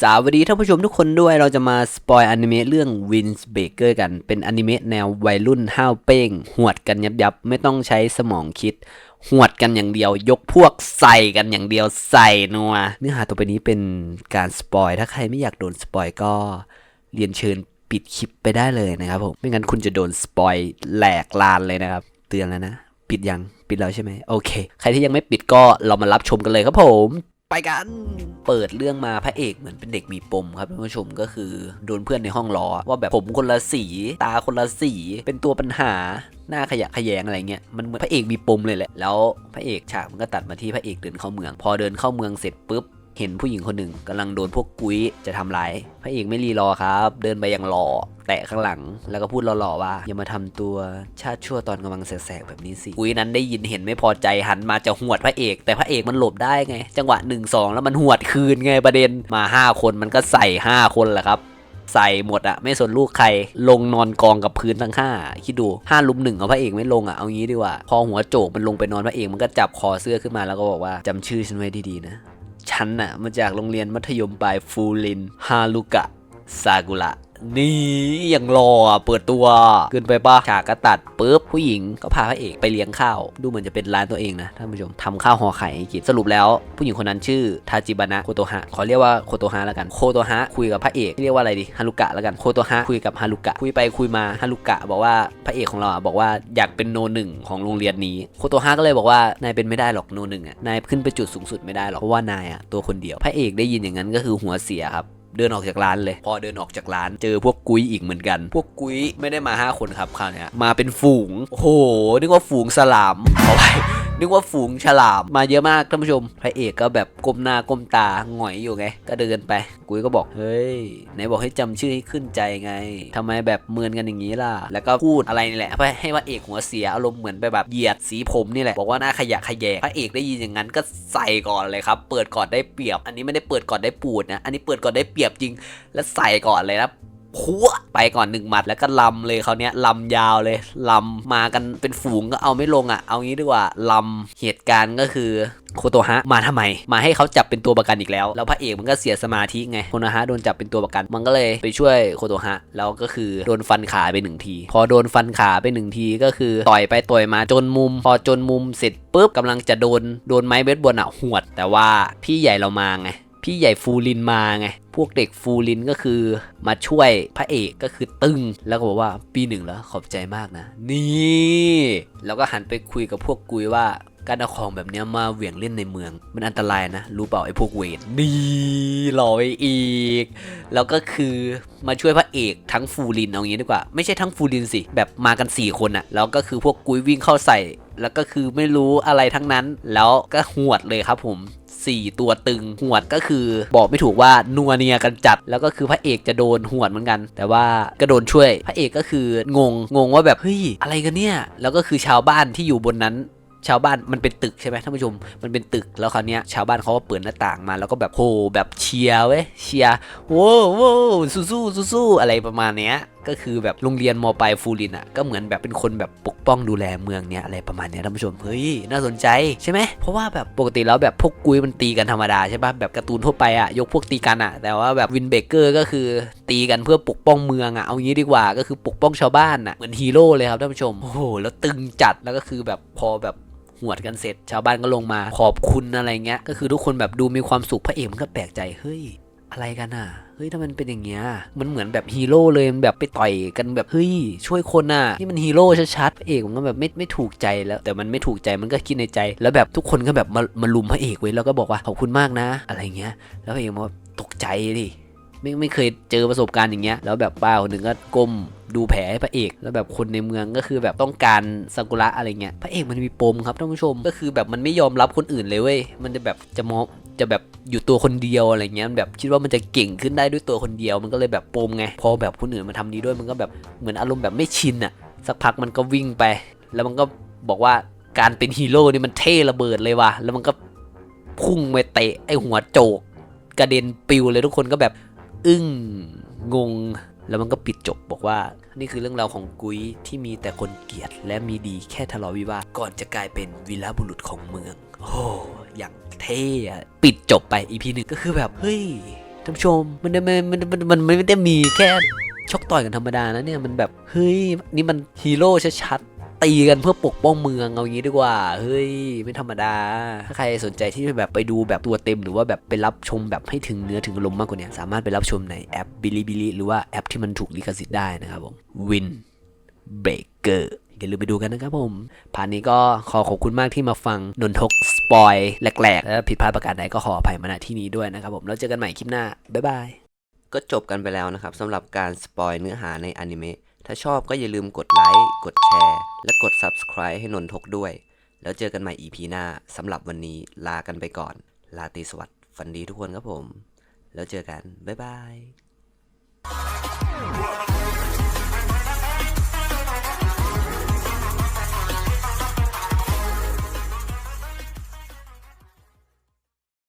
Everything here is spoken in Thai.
สวัสดีท่านผู้ชมทุกคนด้วยเราจะมาสปอยอนิเมะเรื่อง Wins Baker กันเป็นอนิเมะแนววัยรุ่นห้าวเป้ง หวดกันยับยับไม่ต้องใช้สมองคิด หวดกันอย่างเดียว ยกพวกใส่กันอย่างเดียวใส่นัวเนื้อหาตัวไปนี้เป็นการสปอยถ้าใครไม่อยากโดนสปอยก็เรียนเชิญปิดคลิปไปได้เลยนะครับผมไม่งั้นคุณจะโดนสปอยแหลกลานเลยนะครับ เตือนแล้วนะ ปิดยังปิดแล้วใช่ไหมโอเค ใครที่ยังไม่ปิดก็เรามารับชมกันเลยครับผม ไปกัน เปิดเรื่องมาพระเอกเหมือนเป็นเด็กมีปมครับท่านผู้ชมก็คือโดนเพื่อนในห้องล้อว่าแบบผมคนละสี ตาคนละสี เป็นตัวปัญหาหน้าขยะขยงอะไรเงี้ยมันเหมือนพระเอกมีปมเลยแหละแล้วพระเอกฉากมันก็ตัดมาที่พระเอกเดินเข้าเมือง พอเดินเข้าเมืองเสร็จปุ๊บ เห็นผู้หญิงคนหนึ่งกำลังโดนพวกกุ้ยจะทำร้ายพระเอกไม่รีรอครับ เดินไปอย่างหล่อแตะข้างหลังแล้วก็พูดหล่อๆว่า อย่ามาทำตัวชาติชั่วตอนกำลังแสกแบบนี้สิกุ้ยนั้นได้ยินเห็นไม่พอใจหันมาจะหวดพระเอก แต่พระเอกมันหลบได้ไง จังหวะ1นสองแล้วมันหวดคืนไงประเด็นมา 5 คนมันก็ใส่ 5 คนแหละครับใส่หมดอะไม่สนลูกใครลงนอนกองกับพื้นทั้งห้าคิดดูห้าลุมหนึ่งเอาพระเอกไม่ลงอะเอางี้ดีกว่า พอหัวโจกมันลงไปนอนพระเอกมันก็จับคอเสื้อขึ้นมาแล้วก็บอกว่าจำชื่อฉันไว้ดีๆนะ ฉันน่ะมาจากโรงเรียนมัธยมปลายฟูรินฮารุกะซากุระ นี่ยังรออะเปิดตัวเกินไปปะฉากก็ตัดปุ๊บผู้หญิงก็พาพระเอกไปเลี้ยงข้าว ดูเหมือนจะเป็นร้านตัวเองนะท่านผู้ชมทำข้าวห่อไข่ให้กินสรุปแล้ว ผู้หญิงคนนั้นชื่อทาจิบานะโคโตฮะขอเรียกว่าโคโตฮะแล้วกันโคโตฮะคุยกับพระเอกเรียกว่าอะไรดีฮารุกะแล้วกันโคโตฮะคุยกับฮารุกะคุยไปคุยมาฮารุกะบอกว่าพระเอกของเราอะบอกว่าอยากเป็นโนหนึ่งของโรงเรียนนี้โคโตฮะก็เลยบอกว่านายเป็นไม่ได้หรอกโนหนึ่งอะนายขึ้นไปจุดสูงสุดไม่ได้หรอกเพราะว่านายอะตัวคนเดียวพระเอกได้ยินอย่างนั้นก็คือหัวเสียครับ เดินออกจากร้านเลย พอเดินออกจากร้าน เจอพวกกุ้ยอีกเหมือนกัน พวกกุ้ยไม่ได้มา 5 คนครับคราวเนี้ยมาเป็นฝูง โอ้โหนึกว่าฝูงสลามเอาไป นึกว่าฝูงฉลามมาเยอะมากท่านผู้ชมพระเอกก็แบบก้มหน้าก้มตาหงอยอยู่ไง ก็เดินไปกุ้ยก็บอกเฮ้ยไหนบอกให้จำชื่อให้ขึ้นใจไงทำไมแบบเมินกันอย่างนี้ล่ะ แล้วก็พูดอะไรนี่แหละเพื่อให้พระเอกหัวเสียอารมณ์เหมือนไปแบบเหยียดสีผมนี่แหละบอกว่าหน้าขยะขยงพระเอกได้ยินอย่างนั้นก็ใส่ก่อนเลยครับ เปิดก่อนได้เปรียบ อันนี้ไม่ได้เปิดก่อนได้ปูดนะ อันนี้เปิดก่อนได้เปรียบจริง แล้วใส่ก่อนเลยนะ พัวไปก่อนหนึ่งหมัดแล้วก็ลำเลยเขาเนี้ยลำยาวเลยลำมากันเป็นฝูงก็เอาไม่ลงอะ เอางี้ดีกว่าลำเหตุการณ์ก็คือโคโตฮะมาทำไม มาให้เขาจับเป็นตัวประกันอีกแล้ว แล้วพระเอกมันก็เสียสมาธิไงโคโตฮะโดนจับเป็นตัวประกัน มันก็เลยไปช่วยโคโตฮะแล้วก็คือโดนฟันขาไปหนึ่งที พอโดนฟันขาไปหนึ่งทีก็คือต่อยไปต่อยมาจนมุม พอจนมุมเสร็จปุ๊บกำลังจะโดนโดนไม้เบสบอลอะหวด แต่ว่าพี่ใหญ่เรามาไง พี่ใหญ่ฟูรินมาไง พวกเด็กฟูรินก็คือมาช่วยพระเอกก็คือตึง แล้วก็บอกว่าปีหนึ่งแล้วขอบใจมากนะ นี่แล้วก็หันไปคุยกับพวกกุยว่าการเอาของแบบเนี้ยมาเหวี่ยงเล่นในเมือง มันอันตรายนะ รู้เปล่าไอ้พวกเวทนี่หล่อไปอีก แล้วก็คือมาช่วยพระเอกทั้งฟูรินเอางี้ดีกว่า ไม่ใช่ทั้งฟูรินสิ แบบมากัน 4 คนอะแล้วก็คือพวกกุยวิ่งเข้าใส่ แล้วก็คือไม่รู้อะไรทั้งนั้น แล้วก็หวดเลยครับผมสี่ตัวตึงหวดก็คือบอกไม่ถูกว่านัวเนียกันจัด แล้วก็คือพระเอกจะโดนหวดเหมือนกัน แต่ว่าก็โดนช่วย พระเอกก็คืองงงงว่าแบบเฮ้ยอะไรกันเนี่ย แล้วก็คือชาวบ้านที่อยู่บนนั้นชาวบ้านมันเป็นตึกใช่ไหมท่านผู้ชมมันเป็นตึกแล้วคราวเนี้ยชาวบ้านเขาก็เปิดหน้าต่างมาแล้วก็แบบโหแบบเชียร์เว้ยเชียร์โว้โว้สู้สู้สู้สู้อะไรประมาณเนี้ย ก็คือแบบโรงเรียนมปลายฟูรินอะก็เหมือนแบบเป็นคนแบบปกป้องดูแลเมืองเนี้ยอะไรประมาณเนี้ยท่านผู้ชมเฮ้ยน่าสนใจใช่ไหมเพราะว่าแบบปกติแล้วแบบพวกกุยมันตีกันธรรมดาใช่ปะแบบการ์ตูนทั่วไปอะยกพวกตีกันอะ แต่ว่าแบบวินเบเกอร์ก็คือตีกันเพื่อปกป้องเมืองอะเอางี้ดีกว่าก็คือปกป้องชาวบ้านอะเหมือนฮีโร่เลยครับท่านผู้ชมโอ้โหแล้วตึงจัดแล้วก็คือแบบพอแบบหวดกันเสร็จ ชาวบ้านก็ลงมาขอบคุณอะไรเงี้ยก็คือทุกคนแบบดูมีความสุขพระเอกมันก็แปลกใจเฮ้ย อะไรกันอะ เฮ้ยถ้ามันเป็นอย่างเงี้ย มันเหมือนแบบฮีโร่เลยมันแบบไปต่อยกันแบบเฮ้ยช่วยคนอะนี่มันฮีโร่ชัดๆพระเอกมันก็แบบไม่ไม่ถูกใจแล้ว แต่มันไม่ถูกใจมันก็คิดในใจ แล้วแบบทุกคนก็แบบมามาลุมพระเอกไว้แล้วก็บอกว่าขอบคุณมากนะ อะไรเงี้ย แล้วพระเอกมันตกใจดิไม่ไม่เคยเจอประสบการณ์อย่างเงี้ย แล้วแบบป้าคนหนึ่งก็ก้ม ดูแผลให้พระเอกแล้วแบบคนในเมืองก็คือแบบต้องการซากุระอะไรเงี้ยพระเอกมันมีปมครับท่านผู้ชมก็คือแบบมันไม่ยอมรับคนอื่นเลยเว้ยมันจะแบบจะมองจะแบบอยู่ตัวคนเดียวอะไรเงี้ยมันแบบคิดว่ามันจะเก่งขึ้นได้ด้วยตัวคนเดียว มันก็เลยแบบปมไงพอแบบคนอื่นมาทำดีด้วยมันก็แบบเหมือนอารมณ์แบบไม่ชินอะสักพักมันก็วิ่งไป แล้วมันก็บอกว่าการเป็นฮีโร่นี่มันเท่ระเบิดเลยว่ะแล้วมันก็พุ่งไปเตะไอหัวโจก กระเด็นปิวเลยทุกคนก็แบบ อึ้งงง แล้วมันก็ปิดจบบอกว่า นี่คือเรื่องราวของกุ้ยที่มีแต่คนเกลียด และมีดีแค่ทะเลาะวิวาทก่อนจะกลายเป็นวีรบุรุษของเมือง โอ้อย่างเท่อะปิดจบไปอีพีหนึ่งก็คือแบบ เฮ้ยท่านผู้ชมมันมันมันมันมันมันไม่ได้มีแค่ชกต่อยกันธรรมดานะเนี่ยมันแบบเฮ้ยนี่มันฮีโร่ชัดๆ ตีกันเพื่อปกป้องเมืองเอางี้ดีกว่า เฮ้ย ไม่ธรรมดา ถ้าใครสนใจที่จะแบบไปดูแบบตัวเต็มหรือว่าแบบไปรับชมแบบให้ถึงเนื้อถึงลมมากกว่านี้สามารถไปรับชมในแอปบิลิบิลิหรือว่าแอปที่มันถูกลิขสิทธิ์ได้นะครับผมวินเบเกอร์อย่าลืมไปดูกันนะครับผม ผ่านนี้ก็ขอขอบคุณมากที่มาฟังนนทกสปอยแหลกๆ และผิดพลาดประการใดก็ขออภัยมาณที่นี้ด้วยนะครับผม แล้วเจอกันใหม่คลิปหน้า บ๊ายบาย ก็จบกันไปแล้วนะครับสำหรับการสปอยเนื้อหาในอนิเมะ ถ้าชอบก็อย่าลืมกดไลค์ กดแชร์ และกด Subscribe ให้นนทกด้วย แล้วเจอกันใหม่ EP หน้าสำหรับวันนี้ลากันไปก่อน ลาตีสวัสดิ์ฝันดีทุกคนครับผม แล้วเจอกัน บ๊ายบาย